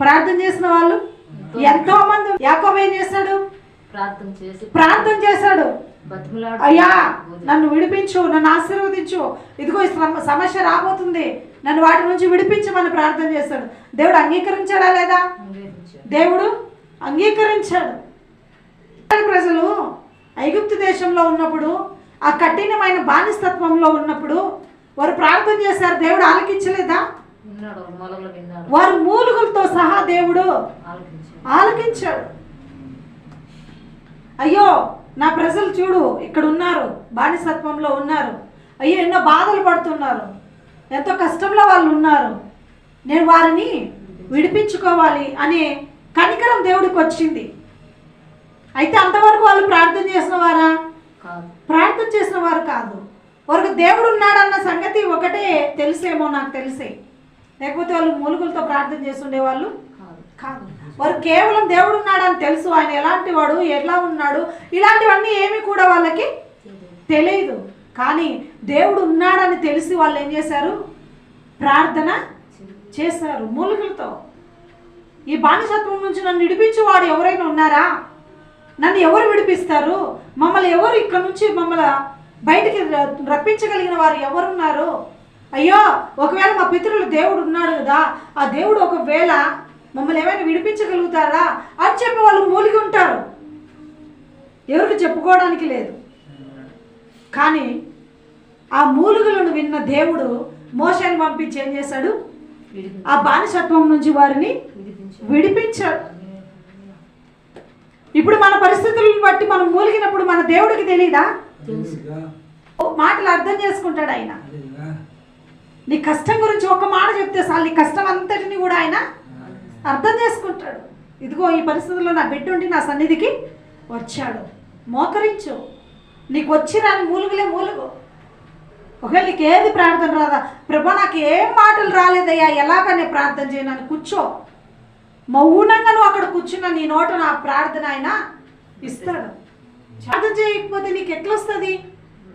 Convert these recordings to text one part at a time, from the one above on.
ప్రార్థన చేసిన వాళ్ళు? ఎంతో మంది యాకోబు ఏం చేశాడు? ప్రార్థన చేసి ప్రార్థన చేశాడు. అయ్యా నన్ను విడిపించు నన్ను ఆశీర్వదించు. ఇదిగో సమస్య రాబోతుంది. నన్ను వాటి నుంచి విడిపించమని ప్రార్థన చేశాడు. దేవుడు అంగీకరించాడా లేదా. దేవుడు అంగీకరించాడు. ప్రజలు ఐగుప్తు దేశంలో ఉన్నప్పుడు ఆ కఠినమైన బానిసత్వంలో ఉన్నప్పుడు వారు ప్రార్థన చేశారు. దేవుడు ఆలకించలేదా? వారు మూలుగులతో సహా దేవుడు ఆలకించాడు. అయ్యో నా ప్రజలు చూడు ఇక్కడ ఉన్నారు బానిసత్వంలో ఉన్నారు. అయ్యో ఎన్నో బాధలు పడుతున్నారు. ఎంతో కష్టంలో వాళ్ళు ఉన్నారు. నేను వారిని విడిపించుకోవాలి అనే కనికరం దేవుడికి వచ్చింది. అయితే అంతవరకు వాళ్ళు ప్రార్థన చేసిన వారా? ప్రార్థన చేసిన వారు కాదు. వారికి దేవుడు ఉన్నాడన్న సంగతి ఒకటే తెలిసేమో నాకు తెలిసే. లేకపోతే వాళ్ళు మూలుగులతో ప్రార్థన చేస్తుండే వాళ్ళు కాదు. వారు కేవలం దేవుడు ఉన్నాడని తెలుసు. ఆయన ఎలాంటి వాడు ఎలా ఉన్నాడు ఇలాంటివన్నీ ఏమీ కూడా వాళ్ళకి తెలియదు. కానీ దేవుడు ఉన్నాడని తెలిసి వాళ్ళు ఏం చేశారు? ప్రార్థన చేశారు మూలికలతో. ఈ బానిసత్వం నుంచి నన్ను విడిపించేవాడు ఎవరైనా ఉన్నారా? నన్ను ఎవరు విడిపిస్తారు? మమ్మల్ని ఎవరు ఇక్కడ నుంచి మమ్మల్ని బయటికి రప్పించగలిగిన వారు ఎవరున్నారు? ఒకవేళ మా పితరులు దేవుడు ఉన్నాడు కదా ఆ దేవుడు ఒకవేళ మమ్మల్ని ఏమైనా విడిపించగలుగుతారా అని చెప్పి వాళ్ళు మూలిగి ఉంటారు. ఎవరికి చెప్పుకోవడానికి లేదు. కానీ ఆ మూలుగులను విన్న దేవుడు మోషాన్ని పంపించి ఏం చేశాడు? ఆ బానిసత్వం నుంచి వారిని విడిపించాడు. ఇప్పుడు మన పరిస్థితులను బట్టి మనం మూలిగినప్పుడు మన దేవుడికి తెలీదా? ఓ మాటలు అర్థం చేసుకుంటాడు ఆయన. నీ కష్టం గురించి ఒక మాట చెప్తే చాలు. నీ కష్టం అంతటిని కూడా ఆయన అర్థం చేసుకుంటాడు. ఇదిగో ఈ పరిస్థితుల్లో నా బిడ్డ ఉండి నా సన్నిధికి వచ్చాడు. మోకరించు. నీకు వచ్చి రాని మూలుగులే మూలుగు. ఒకవేళ నీకు ఏది ప్రార్థన రాదా? ప్రభా నాకు ఏం మాటలు రాలేదయ్యా? ఎలాగనే ప్రార్థన చేయనని కూర్చో. మౌనంగా నువ్వు అక్కడ కూర్చున్న నీ నోట నా ప్రార్థన ఆయన ఇస్తాడు. ప్రార్థన చేయకపోతే నీకు ఎట్లా వస్తుంది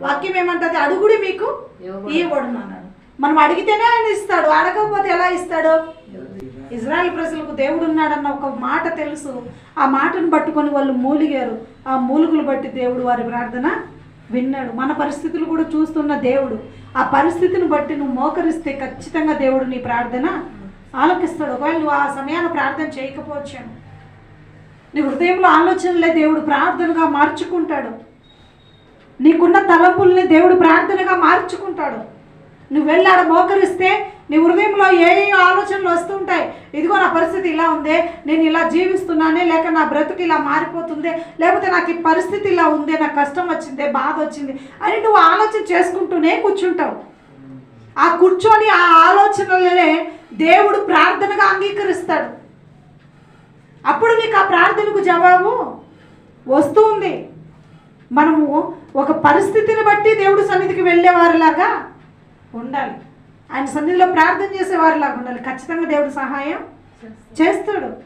వాక్యం ఏమంటది? అడుగుడి మీకు ఇవ్వబడును. మనం అడిగితేనే ఆయన ఇస్తాడు అడగకపోతే ఎలా ఇస్తాడు? ఇజ్రాయెల్ ప్రజలకు దేవుడు ఉన్నాడన్న ఒక మాట తెలుసు. ఆ మాటను పట్టుకొని వాళ్ళు మూలిగారు. ఆ మూలుగులు బట్టి దేవుడు వారి ప్రార్థన విన్నాడు. మన పరిస్థితులు కూడా చూస్తున్న దేవుడు. ఆ పరిస్థితిని బట్టి నువ్వు మోకరిస్తే ఖచ్చితంగా దేవుడు నీ ప్రార్థన ఆలోకిస్తాడు. ఒకవేళ నువ్వు ఆ సమయాన్ని ప్రార్థన చేయకపోవచ్చాను నీ హృదయంలో ఆలోచనలే దేవుడు ప్రార్థనగా మార్చుకుంటాడు. నీకున్న తలంపుల్ని దేవుడు ప్రార్థనగా మార్చుకుంటాడు. నువ్వు వెళ్ళాడ మోకరిస్తే నీ హృదయంలో ఏ ఏ ఆలోచనలు వస్తుంటాయి? ఇదిగో నా పరిస్థితి ఇలా ఉందే. నేను ఇలా జీవిస్తున్నానే లేక నా బ్రతుకు ఇలా మారిపోతుందే లేకపోతే నాకు ఈ పరిస్థితి ఇలా ఉందే నాకు కష్టం వచ్చిందే బాధ వచ్చింది అని నువ్వు ఆలోచన చేసుకుంటూనే కూర్చుంటావు. ఆ కూర్చొని ఆ ఆలోచనలనే దేవుడు ప్రార్థనగా అంగీకరిస్తాడు. అప్పుడు నీకు ఆ ప్రార్థనకు జవాబు వస్తూ ఉంది. మనము ఒక పరిస్థితిని బట్టి దేవుడు సన్నిధికి వెళ్ళేవారిలాగా ఉండాలి. ఆయన సన్నిధిలో ప్రార్థన చేసేవారిలాగా ఉండాలి. ఖచ్చితంగా దేవుడు సహాయం చేస్తాడు.